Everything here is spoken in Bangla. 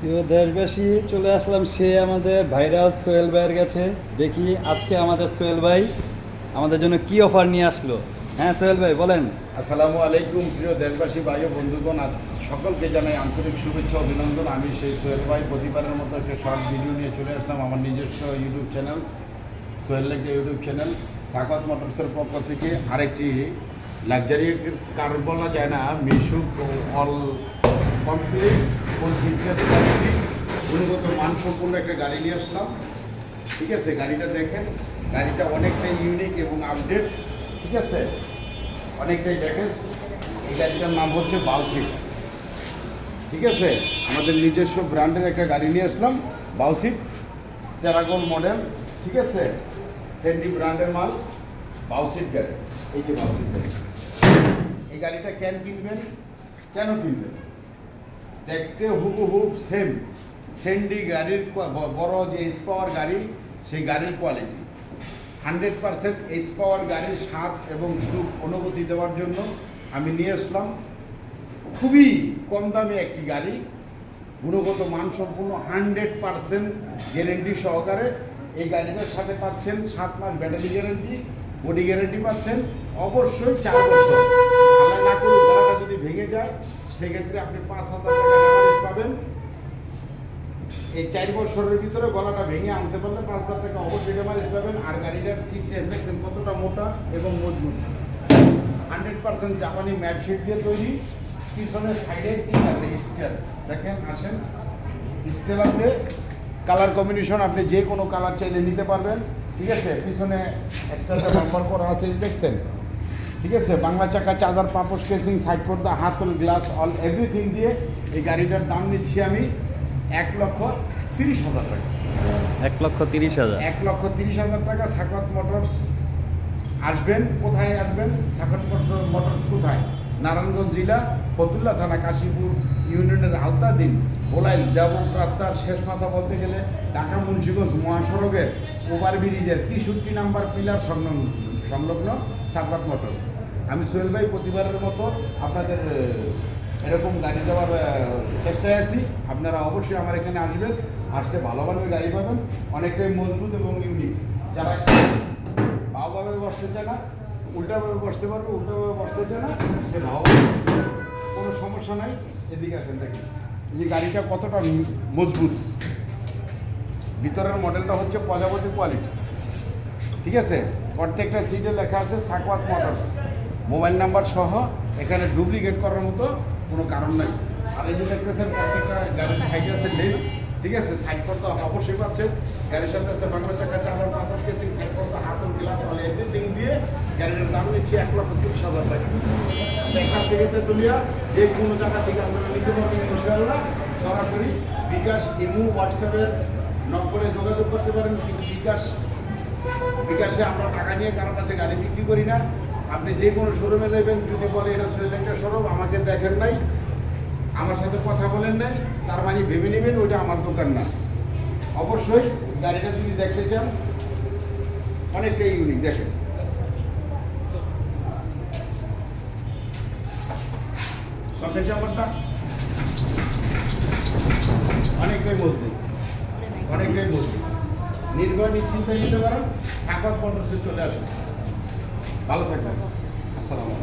প্রিয় দেশবাসী, চলে আসলাম সে আমাদের ভাইরাল সোহেল ভাইয়ের কাছে। দেখি আজকে আমাদের সোহেল ভাই আমাদের জন্য কি অফার নিয়ে আসলো। হ্যাঁ সোহেল ভাই, বলেন। আসসালামু আলাইকুম, প্রিয় দেশবাসী, ভাই ও বন্ধুগণ সকলকে জানাই আন্তরিক শুভেচ্ছা অভিনন্দন। আমি সেই সোহেল ভাই, প্রতিবারের মতো একটা শর্ট ভিডিও নিয়ে চলে আসলাম আমার নিজস্ব ইউটিউব চ্যানেল, সোহেল লেগা ইউটিউব চ্যানেল। সাকাত মোটরসের পক্ষ থেকে আরেকটি লাক্সারি কার বলা যায় না, Mishuk all complete. Fitness quality গুণগত মানসম্পন্ন একটা গাড়ি নিয়ে আসলাম। ঠিক আছে, গাড়িটা দেখেন। গাড়িটা অনেকটাই ইউনিক এবং আপডেট ঠিক আছে? অনেকটাই দেখেন এই গাড়িটার নাম হচ্ছে বাউসিট ঠিক আছে? আমাদের নিজস্ব ব্র্যান্ডের একটা গাড়ি নিয়ে আসলাম বাউসিট প্যারাগন মডেল ঠিক আছে? সেন্ডি ব্র্যান্ডের মাল বাউসিট গাড়ি। এই যে বাউসিট গাড়ি। এই গাড়িটা কেন কিনবেন? কেন কিনবেন? দেখতে হুবহু সেম সেন্ডি গাড়ির বড় যে এইচ পাওয়ার গাড়ি, সেই গাড়ির quality hundred percent H power গাড়ির স্বাদ এবং সুখ অনুভূতি দেওয়ার জন্য আমি নিয়ে আসলাম। খুবই কম দামে একটি গাড়ি, গুণগত মানসম্পন্ন হান্ড্রেড পারসেন্ট গ্যারেন্টি সহকারে। এই গাড়িটার সাথে পাচ্ছেন সাত মাস ব্যাটারি গ্যারেন্টি বডি গ্যারেন্টি পাচ্ছেন। অবশ্যই চার বছর। যদি ভেঙে যায় সেক্ষেত্রে আপনি পাঁচ হাজার টাকা পাবেন। এই চার বছরের ভিতরে গলাটা ভেঙে আনতে পারলে পাঁচ হাজার টাকা অবশ্যই অ্যাভারেজ পাবেন। আর গাড়িটার থিকনেস দেখছেন কতটা মোটা এবং মজবুত। হান্ড্রেড পার্সেন্ট জাপানি ম্যাট শিট দিয়ে তৈরি। পিছনে সাইডে ঠিক আছে স্টেল দেখেন, আসেন। স্টেল আছে। কালার কম্বিনেশন আপনি যে কোনো কালার চাইলে নিতে পারবেন। ঠিক আছে? পিছনে স্টেলটা নাম্বার করা আছে দেখছেন? ঠিক আছে? বাংলা চাকা চার্জার পাপোস কেসিং সাইড পর্দা হাতল গ্লাস অল এভরিথিং দিয়ে এই গাড়িটার দাম নিচ্ছি আমি এক লক্ষ তিরিশ হাজার টাকা। এক লক্ষ তিরিশ হাজার। এক লক্ষ তিরিশ হাজার টাকা সাকত মোটরস আসবেন। কোথায় আসবেন? সাকত মোটরস কোথায়? নারায়ণগঞ্জ জেলা ফতুল্লা থানা কাশীপুর ইউনিয়নের আলতাদিন বোলাইল দেবক রাস্তার শেষ মাথা বলতে গেলে ঢাকা মুন্সিগঞ্জ মহাসড়কের ওভার ব্রিজের তেষট্টি নাম্বার পিলার সংলগ্ন। সংলগ্ন সাকত মোটরস। আমি সোহেল ভাই প্রতিবারের মতো আপনাদের এরকম গাড়ি দেওয়ার চেষ্টায় আছি। আপনারা অবশ্যই আমার এখানে আসবেন আসলে ভালো ভালো গাড়ি পাবেন, অনেকটাই মজবুত এবং ইউনিক। যারা ভাওভাবে বসতে চায় না, উল্টাভাবে বসতে পারবে, উল্টাভাবে বসতে চায় না, সে ভাও কোনো সমস্যা নাই, এদিকে আসেন দেখি এই গাড়িটা কতটা মজবুত। ভিতরের মডেলটা হচ্ছে প্রজাপতি কোয়ালিটি ঠিক আছে? প্রত্যেকটা সিটে লেখা আছে সাকওয়াত মোটরস মোবাইল নাম্বার সহ এখানে ডুপ্লিকেট করার মতো কোনো কারণ নাই। আর এই যে দেখতেছেন, প্রত্যেকটা গাড়ির সাইডে আছে লেস ঠিক আছে? সাইড করতে অবশ্যই পাচ্ছেন। গাড়ির সাথে আছে বাংলা চাকা চালার পাপস কেসিং সাইড করতে হাতের গ্লাস অল এভরিথিং দিয়ে গাড়ির দাম নিচ্ছি এক লক্ষ তিরিশ হাজার টাকা। এখান থেকে তেতুলিয়া যে কোনো জায়গা থেকে আপনারা নিতে পারবেন ইনশাআল্লাহ সরাসরি বিকাশ, ইমু হোয়াটসঅ্যাপের নম্বরে যোগাযোগ করতে পারেন। কিন্তু বিকাশ বিকাশে আমরা টাকা নিয়ে কারোর কাছে গাড়ি বিক্রি করি না। আপনি যে কোনো শোরুমে যাবেন যদি বলে এটা সুইলেন্টের শোরুম আমাকে দেখেন নাই, আমার সাথে কথা বলেন নাই, তার মানে ভেবে নেবেন ওইটা আমার দোকান না। অবশ্যই গাড়িটা যদি দেখতে চান অনেকটাই ইউনিক দেখেন। সকেট জামারটা অনেকটাই মজবুত। অনেকটাই মজবুত। নির্ভয় নিশ্চিন্তে নিতে পারেন। সাক্ষাৎ মোটরসে চলে আসুন ভালো থাকবেন। আসসালামু